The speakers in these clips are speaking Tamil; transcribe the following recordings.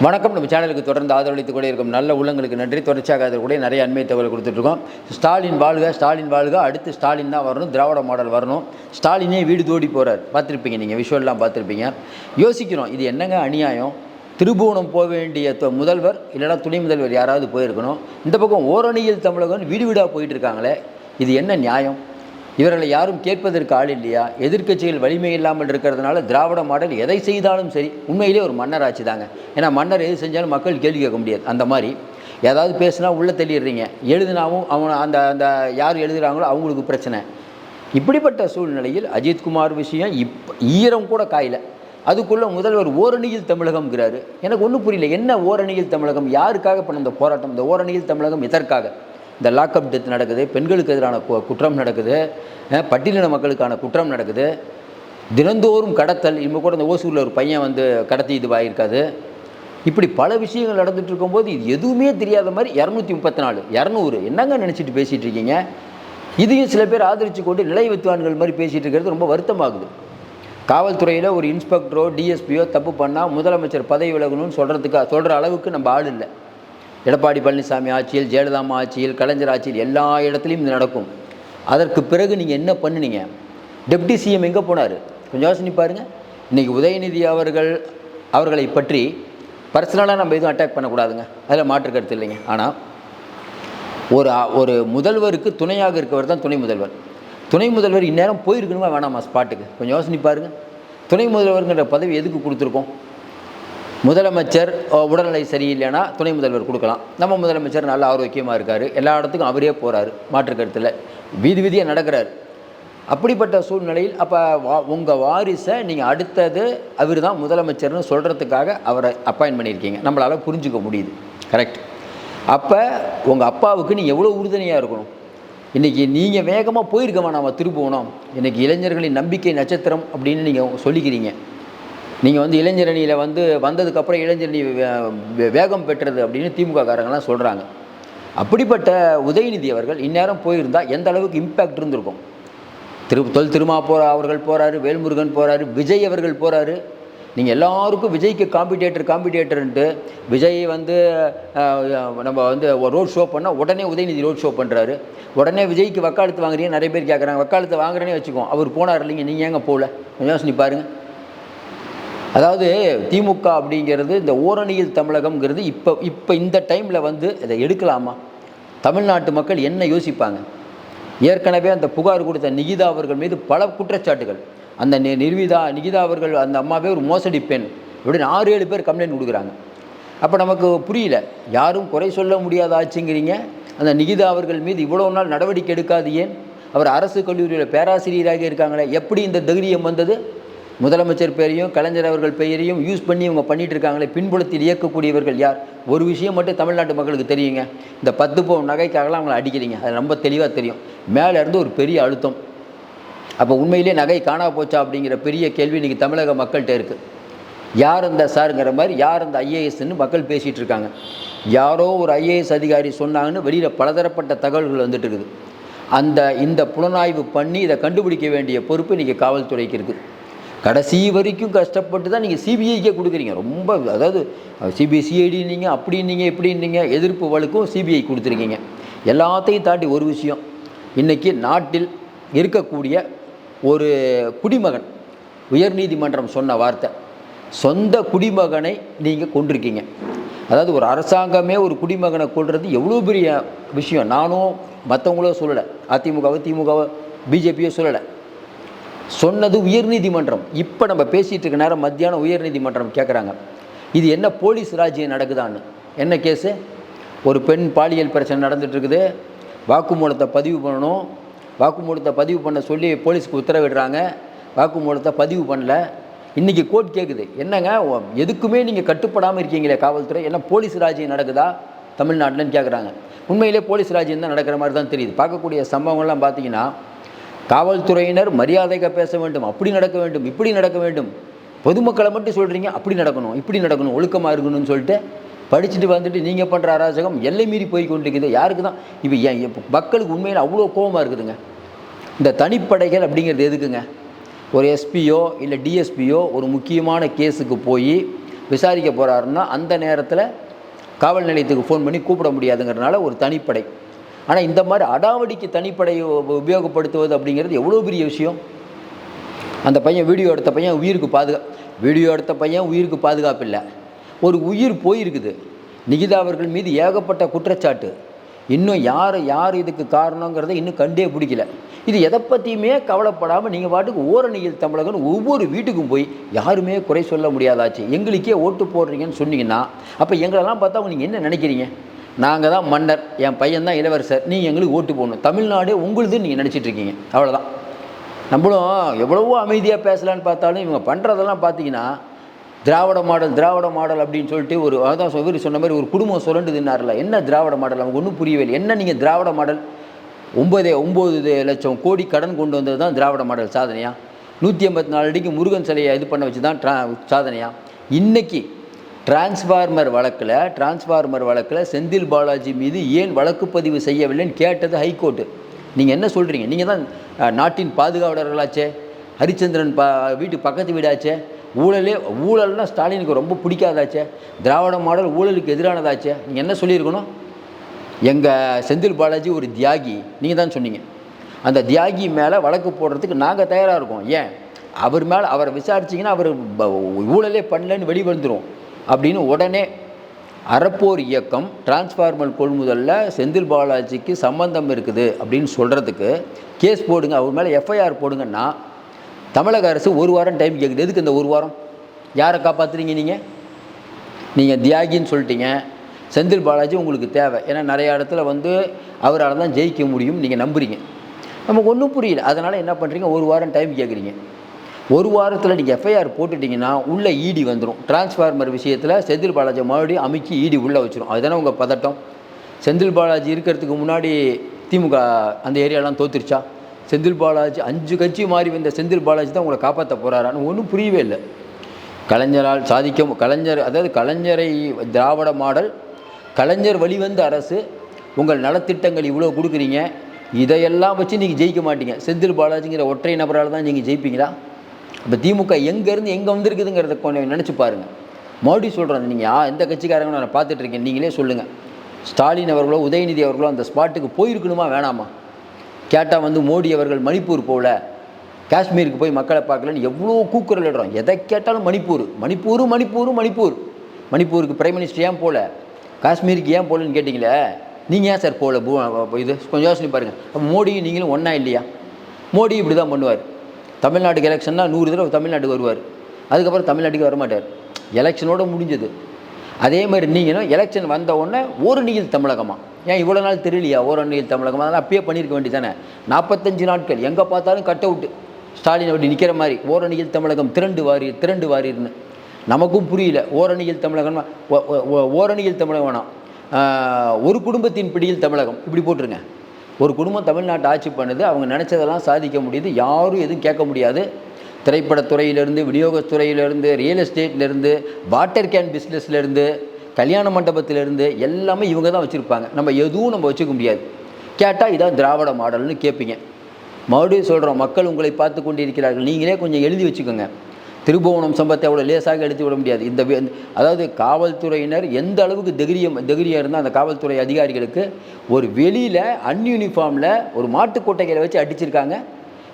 வணக்கம். நம்ம சேனலுக்கு தொடர்ந்து ஆதரவளித்துக் கொண்டே இருக்கும் நல்ல உள்ளங்களுக்கு நன்றி. தொடர்ச்சியாக அதில் கூட நிறைய அண்மை தகவல் கொடுத்துட்ருக்கோம். ஸ்டாலின் வாழ்க ஸ்டாலின் வாழ்க. அடுத்து ஸ்டாலின் தான் வரணும். திராவிட மாடல் வரணும். ஸ்டாலினே வீடு தோடி போகிறார் பார்த்துருப்பீங்க நீங்கள் விஷுவல்லாம் பார்த்துருப்பீங்க. யோசிக்கிறோம் இது என்னங்க அநியாயம்? திருபுவனம் போக வேண்டிய தொ- முதல்வர் இல்லைன்னா துணை முதல்வர் யாராவது போயிருக்கணும். இந்த பக்கம் ஓரணியில் தமிழகம் வீடு வீடாக போயிட்டு இருக்காங்களே இது என்ன நியாயம்? இவர்களை யாரும் கேட்பதற்கு ஆள் இல்லையா? எதிர்க்கட்சிகள் வலிமை இல்லாமல் இருக்கிறதுனால திராவிட மாடல் எதை செய்தாலும் சரி உண்மையிலே ஒரு மன்னர் ஆட்சி தாங்க. ஏன்னா மன்னர் எது செஞ்சாலும் மக்கள் கேள்வி கேட்க முடியாது. அந்த மாதிரி ஏதாவது பேசுனா உள்ளே தள்ளிடுறீங்க. எழுதினாவும் அவங்க அந்த அந்த யார் எழுதுகிறாங்களோ அவங்களுக்கு பிரச்சனை. இப்படிப்பட்ட சூழ்நிலையில் அஜித்குமார் விஷயம் இப் ஈரம் கூட காயில. அதுக்குள்ளே முதல்வர் ஓரணியில் தமிழகம்ங்கிறாரு. எனக்கு ஒன்றும் புரியல. என்ன ஓரணியில் தமிழகம்? யாருக்காக பண்ண இந்த போராட்டம்? இந்த ஓரணியில் தமிழகம் இதற்காக இந்த லாக்அப் டெத் நடக்குது பெண்களுக்கு எதிரான கு- குற்றம் நடக்குது பட்டியலின மக்களுக்கான குற்றம் நடக்குது. தினந்தோறும் கடத்தல் இப்போ கூட இந்த ஓசூரில் ஒரு பையன் வந்து கடத்தி இதுவாகிருக்காது இப்படி பல விஷயங்கள் நடந்துட்டு இருக்கும்போது இது எதுவுமே தெரியாத மாதிரி இரநூத்தி முப்பத்தி நாலு இரநூறு என்னங்க நினச்சிட்டு பேசிகிட்டு இருக்கீங்க? இதையும் சில பேர் ஆதரித்து கொண்டு நிலை வித்துவான்கள் மாதிரி பேசிகிட்டு இருக்கிறது ரொம்ப வருத்தமாகுது. காவல்துறையில் ஒரு இன்ஸ்பெக்டரோ டிஎஸ்பியோ தப்பு பண்ணால் முதலமைச்சர் பதவி விலகணும்னு சொல்கிறதுக்கு சொல்கிற அளவுக்கு நம்ம ஆள் இல்லை. எடப்பாடி பழனிசாமி ஆட்சியில் ஜெயலலிதாமா ஆட்சியில் கலைஞர் ஆட்சியில் எல்லா இடத்துலையும் இது நடக்கும். அதற்கு பிறகு நீங்கள் என்ன பண்ணுனீங்க? டெப்டி சிஎம் எங்கே போனார்? கொஞ்சம் யோசனை பாருங்கள் இன்றைக்கி உதயநிதி அவர்கள் அவர்களை பற்றி பர்சனலாக நம்ம எதுவும் அட்டாக் பண்ணக்கூடாதுங்க. அதில் மாற்று கருத்து இல்லைங்க. ஆனால் ஒரு ஒரு முதல்வருக்கு துணையாக இருக்கவர் தான் துணை முதல்வர். துணை முதல்வர் இந்நேரம் போயிருக்கணுமா? வேணாமா ஸ்பாட்டுக்கு கொஞ்சம் யோசனை பாருங்கள் துணை முதல்வருங்கிற பதவி எதுக்கு கொடுத்துருக்கோம்? முதலமைச்சர் உடல்நிலை சரியில்லைன்னா துணை முதல்வர் கொடுக்கலாம். நம்ம முதலமைச்சர் நல்ல ஆரோக்கியமாக இருக்கார். எல்லா இடத்துக்கும் அவரே போகிறாரு மாற்று கருத்தில். வீதி வீதியாக நடக்கிறார். அப்படிப்பட்ட சூழ்நிலையில் அப்போ வா உங்கள் வாரிசை நீங்கள் அடுத்தது அவர் தான் முதலமைச்சர்னு சொல்கிறதுக்காக அவரை அப்பாயின் பண்ணியிருக்கீங்க. நம்மளால் புரிஞ்சுக்க முடியுது. கரெக்ட் அப்போ உங்கள் அப்பாவுக்கு நீங்கள் எவ்வளோ உறுதுணையாக இருக்கணும்? இன்றைக்கி நீங்கள் வேகமாக போயிருக்க வேணாம் திருப்புவனம் இன்றைக்கி இளைஞர்களின் நம்பிக்கை நட்சத்திரம் அப்படின்னு நீங்கள் சொல்லிக்கிறீங்க. நீங்கள் வந்து இளைஞரணியில் வந்து வந்ததுக்கப்புறம் இளைஞரணி வே- வே- வேகம் பெற்றது அப்படின்னு திமுக காரங்களாம் சொல்கிறாங்க அப்படிப்பட்ட உதயநிதி அவர்கள் இந்நேரம் போயிருந்தால் எந்த அளவுக்கு இம்பேக்ட் இருந்திருக்கும்? திரு தொல் திருமா போற அவர்கள் போகிறாரு வேல்முருகன் போகிறாரு விஜய் அவர்கள் போகிறாரு நீங்கள் எல்லாருக்கும் விஜய்க்கு காம்பிடேட்டர் காம்பிடேட்டர்ன்ட்டு விஜய் வந்து நம்ம வந்து ரோட் ஷோ பண்ணால் உடனே உதயநிதி ரோட் ஷோ பண்ணுறாரு உடனே விஜய்க்கு வக்காலத்து வாங்குறீங்க நிறைய பேர் கேட்குறாங்க வக்காலத்து வாங்குறேனே வச்சுக்கோம் அவர் போனார் இல்லைங்க நீங்கள் ஏங்க போகல? கொஞ்சம் யோசனை பாருங்க. அதாவது திமுக அப்படிங்கிறது இந்த ஓரணியில் தமிழகம்ங்கிறது இப்போ இப்போ இந்த டைமில் வந்து இதை எடுக்கலாமா? தமிழ்நாட்டு மக்கள் என்ன யோசிப்பாங்க? ஏற்கனவே அந்த புகார் கொடுத்த நிகிதா அவர்கள் மீது பல குற்றச்சாட்டுகள். அந்த நி- நிர்விதா நிகிதா அவர்கள் அந்த அம்மாவே ஒரு மோசடி பெண். இப்படின்னு ஆறு ஏழு பேர் கம்ப்ளைண்ட் கொடுக்குறாங்க. அப்போ நமக்கு புரியல யாரும் குறை சொல்ல முடியாத ஆச்சுங்கிறீங்க அந்த நிகிதா அவர்கள் மீது இவ்வளோ நாள் நடவடிக்கை எடுக்காது ஏன்? அவர் அரசு கல்லூரியில் பேராசிரியராக இருக்காங்களே எப்படி இந்த தைரியம் வந்தது? முதலமைச்சர் பெயரையும் கலைஞர் அவர்கள் பெயரையும் யூஸ் பண்ணி இவங்க பண்ணிட்டு இருக்காங்களே பின்புலத்தில் இயக்கக்கூடியவர்கள் யார்? ஒரு விஷயம் மட்டும் தமிழ்நாட்டு மக்களுக்கு தெரியுங்க. இந்த பத்து பவுன் நகைக்காகலாம் அவங்களை அடிக்கிறீங்க. அது ரொம்ப தெளிவாக தெரியும். மேலே இருந்து ஒரு பெரிய அழுத்தம். அப்போ உண்மையிலே நகை காணா போச்சா அப்படிங்கிற பெரிய கேள்வி இன்றைக்கி தமிழக மக்கள்கிட்ட இருக்குது யார் அந்த சாருங்கிற மாதிரி யார் அந்த ஐஏஎஸ்ன்னு மக்கள் பேசிகிட்டு இருக்காங்க யாரோ ஒரு ஐஏஎஸ் அதிகாரி சொன்னாங்கன்னு வெளியில் பலதரப்பட்ட தகவல்கள் வந்துட்டு இருக்குது அந்த இந்த புலனாய்வு பண்ணி இதை கண்டுபிடிக்க வேண்டிய பொறுப்பு இன்றைக்கி காவல்துறைக்கு இருக்குது கடைசி வரைக்கும் கஷ்டப்பட்டு தான் நீங்கள் சிபிஐக்கே கொடுக்குறீங்க. ரொம்ப அதாவது சிபிஐ சிஐடி நீங்கள் அப்படின்னீங்க இப்படின்னீங்க எதிர்ப்பு வழக்கும் சிபிஐ கொடுத்துருக்கீங்க. எல்லாத்தையும் தாண்டி ஒரு விஷயம். இன்றைக்கி நாட்டில் இருக்கக்கூடிய ஒரு குடிமகன் உயர்நீதிமன்றம் சொன்ன வார்த்தை சொந்த குடிமகனை நீங்கள் கொண்டிருக்கீங்க அதாவது ஒரு அரசாங்கமே ஒரு குடிமகனை கொள்வது எவ்வளோ பெரிய விஷயம். நானும் மற்றவங்களோ சொல்லலை. அதிமுகவோ திமுகவோ பிஜேபியோ சொல்லலை. சொன்னது உயர்நீதிமன்றம். இப்போ நம்ம பேசிகிட்டு இருக்க நேரம் மத்தியானம் உயர்நீதிமன்றம் கேட்குறாங்க இது என்ன போலீஸ் ராஜ்யம் நடக்குதான்னு? என்ன கேஸு ஒரு பெண் பாலியல் பிரச்சனை நடந்துகிட்ருக்குது இருக்குது. வாக்குமூலத்தை பதிவு பண்ணணும். வாக்குமூலத்தை பதிவு பண்ண சொல்லி போலீஸ்க்கு உத்தரவிடுறாங்க. வாக்குமூலத்தை பதிவு பண்ணல. இன்றைக்கி கோர்ட் கேட்குது என்னங்க எதுக்குமே நீங்கள் கட்டுப்படாமல் இருக்கீங்களே காவல்துறை? என்ன போலீஸ் ராஜ்யம் நடக்குதா? தமிழ்நாட்டிலன்னு கேட்குறாங்க உண்மையிலே போலீஸ் ராஜ்யம் தான் நடக்கிற மாதிரி தான் தெரியுது. பார்க்கக்கூடிய சம்பவங்கள்லாம் பார்த்தீங்கன்னா காவல்துறையினர் மரியாதைக்காக பேச வேண்டும் அப்படி நடக்க வேண்டும் இப்படி நடக்க வேண்டும். பொதுமக்களை மட்டும் சொல்கிறீங்க அப்படி நடக்கணும் இப்படி நடக்கணும் ஒழுக்கமாக இருக்கணும்னு சொல்லிட்டு படிச்சுட்டு வந்துட்டு நீங்கள் பண்ணுற அராஜகம் எல்லை மீறி போய் கொண்டிருக்குது யாருக்கு தான் இப்போ ஏன் இப்போ மக்களுக்கு உண்மையில் அவ்வளோ கோபமாக இருக்குதுங்க. இந்த தனிப்படைகள் அப்படிங்கிறது எதுக்குங்க? ஒரு எஸ்பியோ இல்லை டிஎஸ்பியோ ஒரு முக்கியமான கேஸுக்கு போய் விசாரிக்க போகிறாருன்னா அந்த நேரத்தில் காவல் நிலையத்துக்கு ஃபோன் பண்ணி கூப்பிட முடியாதுங்கிறதுனால ஒரு தனிப்படை. ஆனால் இந்த மாதிரி அடாவடிக்கு தனிப்படையை உப- உபயோகப்படுத்துவது அப்படிங்கிறது எவ்வளோ பெரிய விஷயம்? அந்த பையன் வீடியோ எடுத்த பையன் உயிருக்கு பாதுகா வீடியோ எடுத்த பையன் உயிருக்கு பாதுகாப்பு இல்லை. ஒரு உயிர் போயிருக்குது. நிகிதா அவர்கள் மீது ஏகப்பட்ட குற்றச்சாட்டு. இன்னும் யார் யார் இதுக்கு காரணங்கிறத இன்னும் கண்டே பிடிக்கல. இது எதை பற்றியுமே கவலைப்படாமல் நீங்கள் பாட்டுக்கு ஓரணியில் தமிழகம்னு ஒவ்வொரு வீட்டுக்கும் போய் யாருமே குறை சொல்ல முடியாதாச்சு. எங்களுக்கே ஓட்டு போடுறீங்கன்னு சொன்னீங்கன்னா அப்போ எங்களெல்லாம் பார்த்தா நீங்கள் என்ன நினைக்கிறீங்க? நாங்கள் தான் மன்னர் என் பையன் தான் இளவரசர் நீங்கள் எங்களுக்கு ஓட்டு போடணும். தமிழ்நாடு உங்களுதுன்னு நீங்கள் நினச்சிட்ருக்கீங்க அவ்வளோதான் நம்மளும் எவ்வளவோ அமைதியாக பேசலான்னு பார்த்தாலும் இவங்க பண்ணுறதெல்லாம் பார்த்தீங்கன்னா திராவிட மாடல் திராவிட மாடல் அப்படின்னு சொல்லிட்டு ஒரு அதான் இவர் சொன்ன மாதிரி ஒரு குடும்பம் சுரண்டுதுன்னார்ல என்ன திராவிட மாடல்? நமக்கு ஒன்றும் புரியவே இல்லை என்ன நீங்கள் திராவிட மாடல்? ஒன்பதே ஒம்பது லட்சம் கோடி கடன் கொண்டு வந்தது தான் திராவிட மாடல் சாதனையாக நூற்றி ஐம்பத்தி நாலு அடிக்கு முருகன் சிலையை இது பண்ண வச்சு தான் ட்ரா சாதனையாக இன்றைக்கி டிரான்ஸ்ஃபார்மர் வழக்கில் டிரான்ஸ்ஃபார்மர் வழக்கில் செந்தில் பாலாஜி மீது ஏன் வழக்கு பதிவு செய்யவில்லைன்னு கேட்டது ஹைகோர்ட்டு நீங்கள் என்ன சொல்கிறீங்க நீங்கள் தான் நாட்டின் பாதுகாவலர்களாச்சே? ஹரிச்சந்திரன் பா வீட்டு பக்கத்து வீடாச்சே? ஊழலே ஊழல்னா ஸ்டாலினுக்கு ரொம்ப பிடிக்காதாச்சே? திராவிட மாடல் ஊழலுக்கு எதிரானதாச்சே? நீங்கள் என்ன சொல்லியிருக்கணும்? எங்கள் செந்தில் பாலாஜி ஒரு தியாகி நீங்கள் தான் சொன்னீங்க. அந்த தியாகி மேலே வழக்கு போடுறதுக்கு நாங்கள் தயாராக இருக்கோம். ஏன்? அவர் மேலே அவரை விசாரிச்சிங்கன்னா அவர் ஊழலே பண்ணலன்னு வெளிவந்துடும் அப்படின்னு உடனே அறப்போர் இயக்கம் டிரான்ஸ்ஃபார்மர் கொள்முதலில் செந்தில் பாலாஜிக்கு சம்பந்தம் இருக்குது அப்படின்னு சொல்கிறதுக்கு கேஸ் போடுங்க அவர் மேலே எஃப்ஐஆர் போடுங்கன்னா தமிழக அரசு ஒரு வாரம் டைம் கேட்குது எதுக்கு இந்த ஒரு வாரம்? யாரை காப்பாற்றுறீங்க நீங்கள் நீங்கள் தியாகின்னு சொல்லிட்டீங்க. செந்தில் பாலாஜி உங்களுக்கு தேவை. ஏன்னா நிறைய இடத்துல வந்து அவரால் தான் ஜெயிக்க முடியும். நீங்கள் நம்புறீங்க. நமக்கு ஒன்றும் புரியல. அதனால் என்ன பண்ணுறீங்க ஒரு வாரம் டைம் கேட்குறீங்க ஒரு வாரத்தில் நீங்கள் எஃப்ஐஆர் போட்டுட்டிங்கன்னா உள்ளே ஈடி வந்துடும் டிரான்ஸ்ஃபார்மர் விஷயத்தில் செந்தில் பாலாஜி மறுபடியும் அமைக்கி ஈடி உள்ளே வச்சிரும். அதுதானே உங்கள் பதட்டம்? செந்தில் பாலாஜி இருக்கிறதுக்கு முன்னாடி திமுக அந்த ஏரியாலாம் தோத்துருச்சா? செந்தில் பாலாஜி அஞ்சு கட்சி மாறி வந்த செந்தில் பாலாஜி தான் உங்களை காப்பாற்ற போகிறாரான்னு ஒன்றும் புரியவே இல்லை. கலைஞரால் சாதிக்க கலைஞர் அதாவது கலைஞரை திராவிட மாடல் கலைஞர் வழிவந்த அரசு உங்கள் நலத்திட்டங்கள் இவ்வளோ கொடுக்குறீங்க இதையெல்லாம் வச்சு நீங்கள் ஜெயிக்க மாட்டீங்க. செந்தில் பாலாஜிங்கிற ஒற்றை நபரால் தான் நீங்கள் ஜெயிப்பீங்களா? இப்போ திமுக எங்கேருந்து எங்கே வந்திருக்குதுங்கிறத கொஞ்சம் நினச்சி பாருங்கள் மறுபடியும் சொல்கிறேன் நீங்கள் யா எந்த கட்சிக்காரங்களும் நான் பார்த்துட்ருக்கேன் நீங்களே சொல்லுங்கள் ஸ்டாலின் அவர்களோ உதயநிதி அவர்களோ அந்த ஸ்பாட்டுக்கு போயிருக்கணுமா வேணாமா? கேட்டால் வந்து மோடி அவர்கள் மணிப்பூர் போகல காஷ்மீருக்கு போய் மக்களை பார்க்கலன்னு எவ்வளோ கூக்குரல் இடுறோம் எதை கேட்டாலும் மணிப்பூர். மணிப்பூர் மணிப்பூர் மணிப்பூர். மணிப்பூருக்கு பிரைம் மினிஸ்டர் ஏன் போகல காஷ்மீருக்கு ஏன் போகலன்னு கேட்டிங்களே? நீங்கள் ஏன் சார் போகல பூ இது கொஞ்சம் யோசனை பாருங்கள் அப்போ மோடியும் நீங்களும் ஒன்றா இல்லையா? மோடி இப்படி தான் பண்ணுவார். தமிழ்நாட்டுக்கு எலெக்ஷன்னா நூறு தடவை தமிழ்நாட்டுக்கு வருவார். அதுக்கப்புறம் தமிழ்நாட்டுக்கு வரமாட்டார். எலெக்ஷனோட முடிஞ்சது. அதே மாதிரி நீங்களும் எலெக்ஷன் வந்த உடனே ஒரு நீள் தமிழகமாக ஏன் இவ்வளோ நாள் தெரியலையா? ஒரு நீள் தமிழகமாக அதெல்லாம் அப்பயே பண்ணியிருக்க வேண்டியதானே நாற்பத்தஞ்சு நாட்கள். எங்கே பார்த்தாலும் கட் அவுட்டு ஸ்டாலின் அப்படி நிற்கிற மாதிரி ஓரணியில் தமிழகம் திரண்டு வாரி திரண்டு வாரின்னு நமக்கும் புரியல. ஓரணியில் தமிழகம் ஓ- ஓ- ஓரணியில் தமிழகம் வேணாம். ஒரு குடும்பத்தின் பிடியில் தமிழகம். இப்படி போட்டுருங்க. ஒரு குடும்பம் தமிழ்நாட்டை ஆட்சி பண்ணுது அவங்க நினச்சதெல்லாம் சாதிக்க முடியுது யாரும் எதுவும் கேட்க முடியாது. திரைப்படத்துறையிலேருந்து விநியோகத்துறையிலேருந்து ரியல் எஸ்டேட்லேருந்து வாட்டர் கேன் பிஸ்னஸ்லேருந்து கல்யாண மண்டபத்திலேருந்து எல்லாமே இவங்க தான் வச்சுருப்பாங்க. நம்ம எதுவும் நம்ம வச்சுக்க முடியாது. கேட்டால் இதான் திராவிட மாடல்னு கேட்பீங்க மறுபடியும் சொல்கிறோம் மக்கள் உங்களை பார்த்து கொண்டு இருக்கிறார்கள் நீங்களே கொஞ்சம் எழுதி வச்சுக்கோங்க. திருபுவனம் சம்பத்தை அவ்வளோ லேசாக எடுத்து விட முடியாது. இந்த அதாவது காவல்துறையினர் எந்த அளவுக்கு தைரியம் தைரியம் இருந்தால் அந்த காவல்துறை அதிகாரிகளுக்கு ஒரு வெளியில் அன்யூனிஃபார்மில் ஒரு மாட்டுக்கொட்டைகளை வச்சு அடிச்சிருக்காங்க.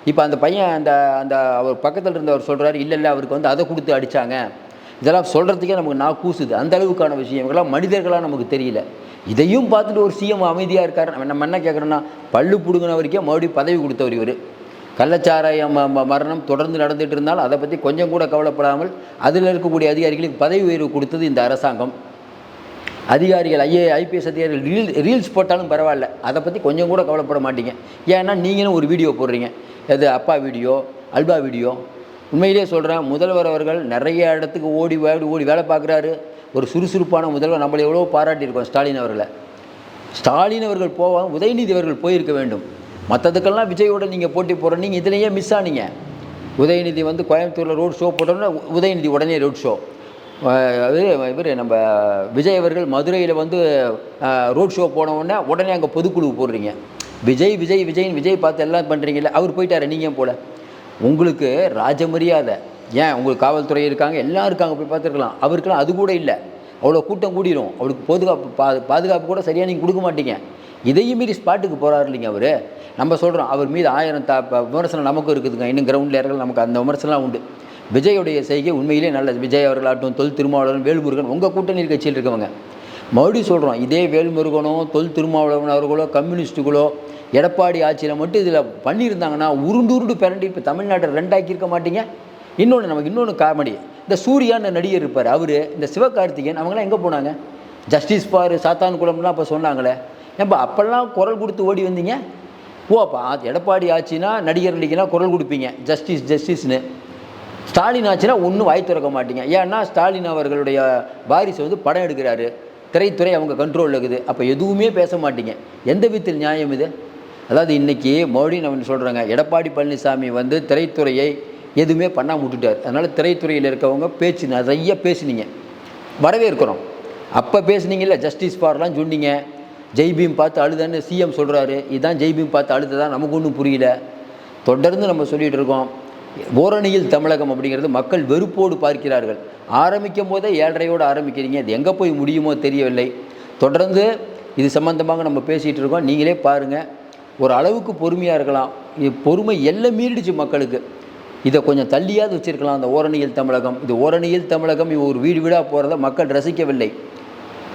இப்போ அந்த பையன் அந்த அந்த அவர் பக்கத்தில் இருந்தவர் சொல்கிறாரு இல்லை இல்லை அவருக்கு வந்து அதை கொடுத்து அடித்தாங்க இதெல்லாம் சொல்கிறதுக்கே நமக்கு நான் கூசுது. அந்த அளவுக்கான விஷயம். இவங்கெல்லாம் மனிதர்களாக நமக்கு தெரியல. இதையும் பார்த்துட்டு ஒரு சிஎம் அமைதியாக இருக்கார். நம்ம- நம்ம என்ன கேட்குறோன்னா பல்லு பிடுங்கினவருக்கே மறுபடியும் பதவி கொடுத்தவர் இவர். கள்ளச்சாராய ம- ம- மரணம் தொடர்ந்து நடந்துட்டு இருந்தால் அதை பற்றி கொஞ்சம் கூட கவலைப்படாமல் அதில் இருக்கக்கூடிய அதிகாரிகளுக்கு பதவி உயர்வு கொடுத்தது இந்த அரசாங்கம். அதிகாரிகள் ஐஏ ஐபிஎஸ் அதிகாரிகள் ரீல் ரீல்ஸ் போட்டாலும் பரவாயில்ல. அதை பற்றி கொஞ்சம் கூட கவலைப்பட மாட்டீங்க. ஏன்னா நீங்களும் ஒரு வீடியோ போடுறீங்க. எது அப்பா வீடியோ அல்பா வீடியோ? உண்மையிலேயே சொல்கிறேன் முதல்வர் அவர்கள் நிறைய இடத்துக்கு ஓடி ஓடி ஓடி வேலை பார்க்குறாரு. ஒரு சுறுசுறுப்பான முதல்வர் நம்மளை எவ்வளோ பாராட்டியிருக்கோம் ஸ்டாலின் அவர்களை. ஸ்டாலின் அவர்கள் போவாங்க உதயநிதி அவர்கள் போயிருக்க வேண்டும். மற்றதுக்கெல்லாம் விஜயோட நீங்கள் போட்டி போடுற நீங்கள் இதுலேயே மிஸ் ஆனீங்க. உதயநிதி வந்து கோயம்புத்தூரில் ரோட் ஷோ போட்டோம்னா உதயநிதி உடனே ரோட் ஷோ இவர் நம்ம விஜய் அவர்கள் மதுரையில் வந்து ரோட் ஷோ போனவுடனே உடனே அங்கே பொதுக்குழு போடுறீங்க. விஜய் விஜய் விஜய்னு விஜய் பார்த்து எல்லாம் பண்ணுறீங்கல்ல அவர் போயிட்டார் நீங்கள் போல? உங்களுக்கு ராஜ மரியாதை. ஏன்? உங்களுக்கு காவல்துறை இருக்காங்க எல்லாம் இருக்காங்க போய் பார்த்துருக்கலாம். அவருக்கெல்லாம் அது கூட இல்லை. அவ்வளோ கூட்டம் கூடிரும். அவருக்கு பாதுகாப்பு பா பாதுகாப்பு கூட சரியாக நீங்கள் கொடுக்க மாட்டீங்க. இதையும் மீறி ஸ்பாட்டுக்கு போகிறாரு இல்லைங்க அவர். நம்ம சொல்கிறோம் அவர் மீது ஆயிரம் த விமர்சனம் நமக்கும் இருக்குதுங்க. இன்னும் கிரவுண்டில் இறங்கல நமக்கு அந்த விமர்சனம்லாம் உண்டு. விஜயுடைய செய்கை உண்மையிலே நல்லது. விஜய் அவர்களாகட்டும் தொல் திருமாவளவன் வேல்முருகன் உங்கள் கூட்டணி கட்சியில் இருக்கவங்க. மறுபடியும் சொல்கிறோம் இதே வேல்முருகனோ தொல் திருமாவளவன் அவர்களோ கம்யூனிஸ்ட்டுகளோ எடப்பாடி ஆட்சியில் மட்டும் இதில் பண்ணியிருந்தாங்கன்னா உருண்டு உருண்டு பிறண்டி இப்போ தமிழ்நாட்டை ரெண்டாக்கி இருக்க மாட்டீங்க. இன்னொன்று நமக்கு இன்னொன்று காமெடி. இந்த சூர்யான்னு நடிகர் இருப்பார். அவர் இந்த சிவகார்த்திகேயன் அவங்களாம் எங்கே போனாங்க? ஜஸ்டிஸ் பார் சாத்தான் குளம்லாம் அப்போ சொன்னாங்களே. ஏன்பா அப்போல்லாம் குரல் கொடுத்து ஓடி வந்தீங்க? ஓ அப்போ எடப்பாடி ஆச்சுன்னா நடிகர் நடிகைனா குரல் கொடுப்பீங்க. ஜஸ்டிஸ் ஜஸ்டிஸ்னு. ஸ்டாலின் ஆச்சுன்னா ஒன்றும் வாய் திறக்க மாட்டீங்க. ஏன்னா ஸ்டாலின் அவர்களுடைய வாரிசு வந்து படம் எடுக்கிறாரு. திரைத்துறை அவங்க கண்ட்ரோலில் இருக்குது. அப்போ எதுவுமே பேச மாட்டீங்க. எந்த விதத்தில் நியாயம் இது? அதாவது இன்றைக்கி மறுபடியும் நான் சொல்கிறேங்க எடப்பாடி பழனிசாமி வந்து திரைத்துறையை எதுவுமே பண்ணாமல் விட்டுட்டார். அதனால் திரைத்துறையில் இருக்கவங்க பேச்சு நிறைய பேசுனீங்க. வரவேற்கிறோம். அப்போ பேசுனீங்கல்ல ஜஸ்டிஸ் ஃபார்லாம் சொன்னீங்க. ஜெய்பீம் பார்த்து அழுதான்னு சிஎம் சொல்கிறாரு இதுதான் ஜெய்பீம் பார்த்து அழுதுதான் நமக்கு ஒன்றும் புரியல. தொடர்ந்து நம்ம சொல்லிகிட்டு இருக்கோம். ஓரணியில் தமிழகம் அப்படிங்கிறது மக்கள் வெறுப்போடு பார்க்கிறார்கள். ஆரம்பிக்கும் போதே ஏழரையோடு ஆரம்பிக்கிறீங்க. இது எங்கே போய் முடியுமோ தெரியவில்லை. தொடர்ந்து இது சம்பந்தமாக நம்ம பேசிகிட்டு இருக்கோம். நீங்களே பாருங்கள் ஒரு அளவுக்கு பொறுமையாக இருக்கலாம். இது பொறுமை எல்லாம் மீறிடுச்சு மக்களுக்கு. இதை கொஞ்சம் தள்ளியாவது வச்சிருக்கலாம். அந்த ஓரணியில் தமிழகம். இது ஓரணியில் தமிழகம் இவ ஒரு வீடு வீடாக போகிறத மக்கள் ரசிக்கவில்லை.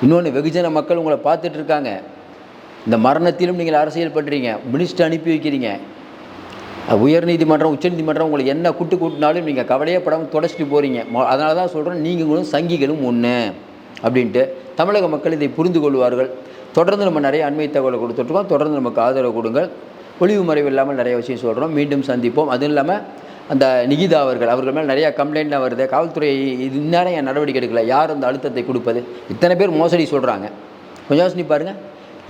இன்னொன்று வெகுஜன மக்கள் உங்களை பார்த்துட்ருக்காங்க. இந்த மரணத்திலும் நீங்கள் அரசியல் பண்ணுறீங்க மினிஸ்டர் அனுப்பி வைக்கிறீங்க. உயர்நீதிமன்றம் உச்சநீதிமன்றம் உங்களை என்ன குட்டு கூட்டினாலும் நீங்கள் கவலையே படாமல் தொடச்சிட்டு போகிறீங்க அதனால தான் சொல்கிறேன் நீங்களும் சங்கிகளும் ஒன்று அப்படின்ட்டு தமிழக மக்கள் இதை புரிந்து கொள்வார்கள். தொடர்ந்து நம்ம நிறைய அண்மை தகவலை கொடுத்துட்ருக்கோம். தொடர்ந்து நமக்கு ஆதரவு கொடுங்கள். ஒளிவு மறைவு இல்லாமல் நிறைய விஷயம் சொல்கிறோம் மீண்டும் சந்திப்போம். அதுவும் இல்லாமல் அந்த நிகிதா அவர்கள் அவர்கள் மேலே நிறையா கம்ப்ளைண்ட்லாம் வருது. காவல்துறை இது இந்நேரம் என் நடவடிக்கை எடுக்கல? யார் அந்த அழுத்தத்தை கொடுப்பது? இத்தனை பேர் மோசடி சொல்கிறாங்க கொஞ்சம் யோசனை பாருங்கள்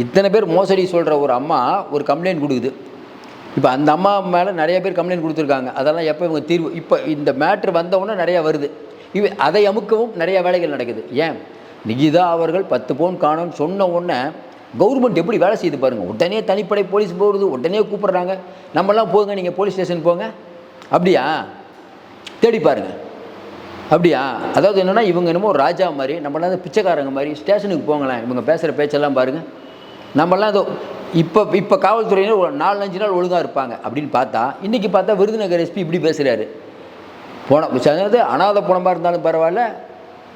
இத்தனை பேர் மோசடி சொல்கிற ஒரு அம்மா ஒரு கம்ப்ளைண்ட் கொடுக்குது. இப்போ அந்த அம்மா மேலே நிறைய பேர் கம்ப்ளைண்ட் கொடுத்துருக்காங்க. அதெல்லாம் எப்போ இவங்க தீர்வு? இப்போ இந்த மேட்ரு வந்தவுடனே நிறையா வருது. இவ அதை அமுக்கவும் நிறைய வேலைகள் நடக்குது. ஏன்? நிகிதா அவர்கள் பத்து பவுன் காணும்னு சொன்ன உடனே கவர்மெண்ட் எப்படி வேலை செய்து பாருங்கள் உடனே தனிப்படை போலீஸ் போகிறது உடனே கூப்பிட்றாங்க. நம்மலாம் போங்க நீங்கள் போலீஸ் ஸ்டேஷன் போங்க. அப்படியா? தேடி பாருங்க. அப்படியா? அதாவது என்னென்னா இவங்க என்னமோ ராஜா மாதிரி நம்மளாம் பிச்சைக்காரங்க மாதிரி ஸ்டேஷனுக்கு போங்களேன் இவங்க பேசுகிற பேச்செல்லாம் பாருங்கள் நம்மளாம் இதோ இப்போ இப்போ காவல்துறையினர் ஒரு நாலு அஞ்சு நாள் ஒழுங்காக இருப்பாங்க அப்படின்னு பார்த்தா இன்றைக்கி பார்த்தா விருதுநகர் எஸ்பி இப்படி பேசுகிறாரு போன அதாவது அனாத புணமாக இருந்தாலும் பரவாயில்ல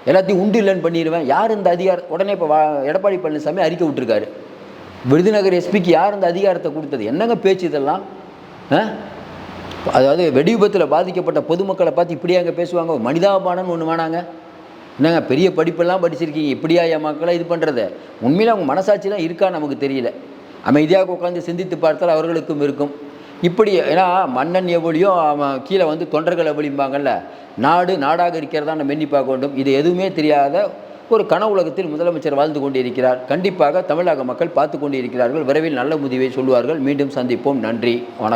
எல்லாத்தையும் உண்டு இல்லைன்னு பண்ணிடுவேன். யார் இந்த அதிகாரம் உடனே இப்போ வா எடப்பாடி பழனிசாமி அறிக்கை விட்டுருக்காரு. விருதுநகர் எஸ்பிக்கு யார் இந்த அதிகாரத்தை கொடுத்தது? என்னங்க பேச்சு இதெல்லாம்? ஆ? அதாவது வெடி விபத்தில் பாதிக்கப்பட்ட பொதுமக்களை பார்த்து இப்படியா அங்கே பேசுவாங்க? மனிதாபானம்னு ஒன்று வேணாங்க. என்னங்க பெரிய படிப்பெல்லாம் படிச்சிருக்கீங்க. இப்படியா என் மக்களை இது பண்ணுறது உண்மையில் அவங்க மனசாட்சிலாம் இருக்கா நமக்கு தெரியல. அமைதியாக உட்காந்து சிந்தித்து பார்த்தால் அவர்களுக்கும் இருக்கும். இப்படி ஏன்னா மன்னன் எவ்வளியோ அவன் கீழே வந்து தொண்டர்கள் எவ்வளிம்பாங்கல்ல? நாடு நாடாக இருக்கிறதா நம்ம எண்ணி பார்க்க வேண்டும். இது எதுவுமே தெரியாத ஒரு கன உலகத்தில் முதலமைச்சர் வாழ்ந்து கொண்டிருக்கிறார். கண்டிப்பாக தமிழக மக்கள் பார்த்து கொண்டிருக்கிறார்கள். விரைவில் நல்ல முடிவை சொல்வார்கள். மீண்டும் சந்திப்போம். நன்றி. வணக்கம்.